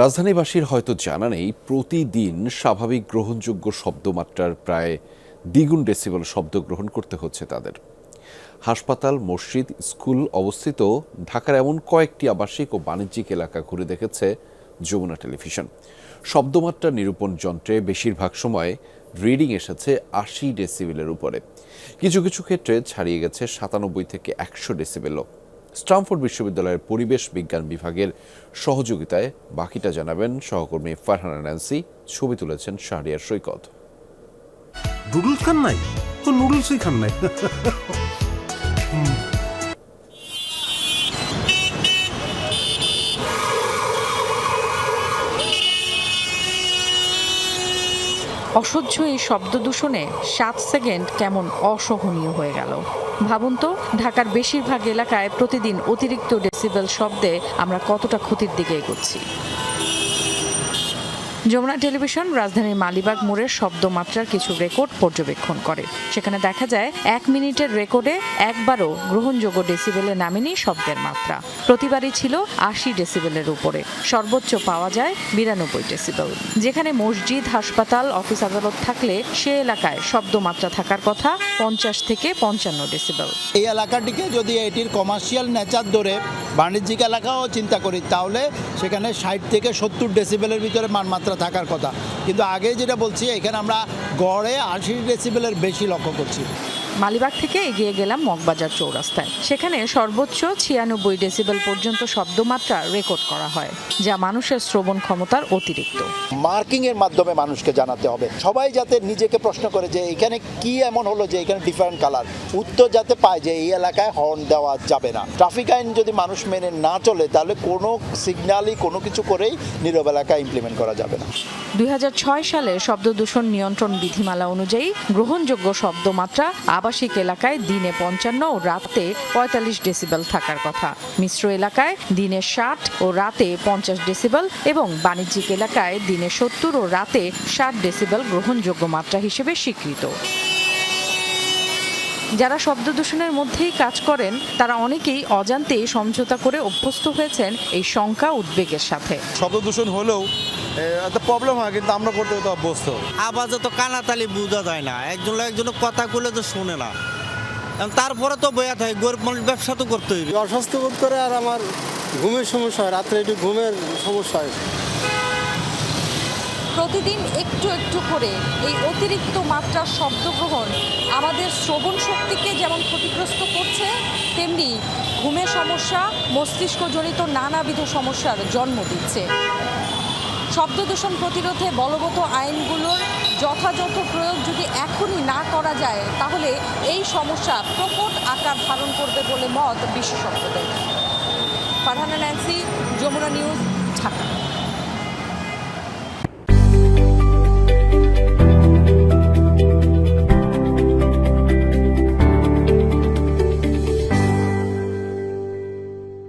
রাজধানীবাসীর হয়তো জানা নেই, প্রতিদিন স্বাভাবিক গ্রহণযোগ্য শব্দমাত্রার প্রায় দ্বিগুণ ডেসিবল শব্দ গ্রহণ করতে হচ্ছে তাদের। হাসপাতাল, মসজিদ, স্কুল অবস্থিত ঢাকার এমন কয়েকটি আবাসিক ও বাণিজ্যিক এলাকা ঘুরে দেখেছে যমুনা টেলিভিশন। শব্দমাত্রা নিরূপণ যন্ত্রে বেশিরভাগ সময় রিডিং এসেছে আশি ডেসিবেলের উপরে। কিছু কিছু ক্ষেত্রে ছাড়িয়ে গেছে সাতানব্বই থেকে একশো ডেসিবেলও। স্টামফোর্ড বিশ্ববিদ্যালয়ের পরিবেশ বিজ্ঞান বিভাগের সহযোগিতায় বাকিটা জানাবেন সহকর্মী ফারহানা ন্যান্সি। ছবি তুলেছেন শাহরিয়ার সৈকত। নুডলস খান নাই? তো নুডলসই খান নাই। অসহ্য এই শব্দ দূষণে সাত সেকেন্ড কেমন অসহনীয় হয়ে গেল। ভাবুন তো, ঢাকার বেশিরভাগ এলাকায় প্রতিদিন অতিরিক্ত ডেসিবেল শব্দে আমরা কতটা ক্ষতির দিকে এগোচ্ছি। যমুনা টেলিভিশন রাজধানীর মালিবাগ মোড়ের শব্দমাত্রার কিছু রেকর্ড পর্যবেক্ষণ করে। সেখানে দেখা যায়, এক মিনিটের রেকর্ডে একবারও গ্রহণযোগ্য ডেসিবেলে নামেনি শব্দের মাত্রা। প্রতিবারই ছিল আশি ডেসিবেলের উপরে। সর্বোচ্চ পাওয়া যায় বিরানব্বই ডেসিবেল। যেখানে মসজিদ, হাসপাতাল, অফিস আদালত থাকলে সে এলাকায় শব্দমাত্রা থাকার কথা পঞ্চাশ থেকে পঞ্চান্ন ডেসিবেল। এই এলাকাটিকে যদি এটির কমার্শিয়াল নেচার ধরে বাণিজ্যিক এলাকাও চিন্তা করি, তাহলে সেখানে ষাট থেকে সত্তর ডেসিবেলের ভিতরে মানমাত্রা থাকার কথা। কিন্তু আগে যেটা বলছি এখানে আমরা গড়ে আশি ডেসিবেলের বেশি লক্ষ্য করছি। মালিবাগ থেকে এগিয়ে গেলাম মগবাজার চৌরাস্তায়। সেখানে সর্বোচ্চ ছিয়ানব্বই ডেসিবেল পর্যন্ত শব্দমাত্রা রেকর্ড করা হয় যা মানুষের শ্রবণ ক্ষমতার অতিরিক্ত। মার্কিং এর মাধ্যমে মানুষকে জানাতে হবে। সবাই যাতে নিজেকে প্রশ্ন করে যে এখানে কি এমন হলো যে এখানে ডিফারেন্ট কালার উত্তর যাতে পায় যে এই এলাকায় হর্ন দেওয়া যাবে না। ট্রাফিক আইন যদি মানুষ মেনে না চলে তাহলে কোনো সিগন্যালই কোনো কিছু করেই নীরব এলাকায় ইমপ্লিমেন্ট করা যাবে না। দুই হাজার ছয় সালে শব্দ দূষণ নিয়ন্ত্রণ বিধিমালা অনুযায়ী গ্রহণযোগ্য শব্দমাত্রা আবাসিক এলাকায় দিনে পঞ্চান্ন ও রাতে পঁয়তাল্লিশ ডেসিবেল থাকার কথা। মিশ্র এলাকায় দিনে ষাট ও রাতে পঞ্চাশ ডেসিবেল এবং বাণিজ্যিক এলাকায় দিনে সত্তর ও রাতে ষাট ডেসিবেল গ্রহণযোগ্য মাত্রা হিসেবে স্বীকৃত। যারা শব্দ দূষণের মধ্যেই কাজ করেন তারা অনেকেই অজান্তেই সমঝোতা করে অভ্যস্ত হয়েছেন এই শঙ্কা উদ্বেগের সাথে। শব্দ দূষণ হলেও একটা প্রবলেম হয় কিন্তু আমরা করতে তো অভ্যস্ত। আওয়াজে তো কানাতালি বোঝা যায় না। একজন একজন কথা কইলে তো শোনে না। তারপরে তো বয়া থাকে গরিব মানুষ ব্যবসা তো করতে হইবে অস্বস্তি বোধ করে আর আমার ঘুমের সমস্যা হয় রাত্রে একটু ঘুমের সমস্যা হয়। প্রতিদিন একটু একটু করে এই অতিরিক্ত মাত্রার শব্দগ্রহণ আমাদের শ্রবণ শক্তিকে যেমন ক্ষতিগ্রস্ত করছে, তেমনি ঘুমের সমস্যা, মস্তিষ্কজনিত নানাবিধ সমস্যার জন্ম দিচ্ছে। শব্দ দূষণ প্রতিরোধে বলবৎ আইনগুলোর যথাযথ প্রয়োগ যদি এখনই না করা যায়, তাহলে এই সমস্যা প্রকট আকার ধারণ করবে বলে মত বিশেষজ্ঞদের। Farhana Nancy, Jamuna news, Dhaka.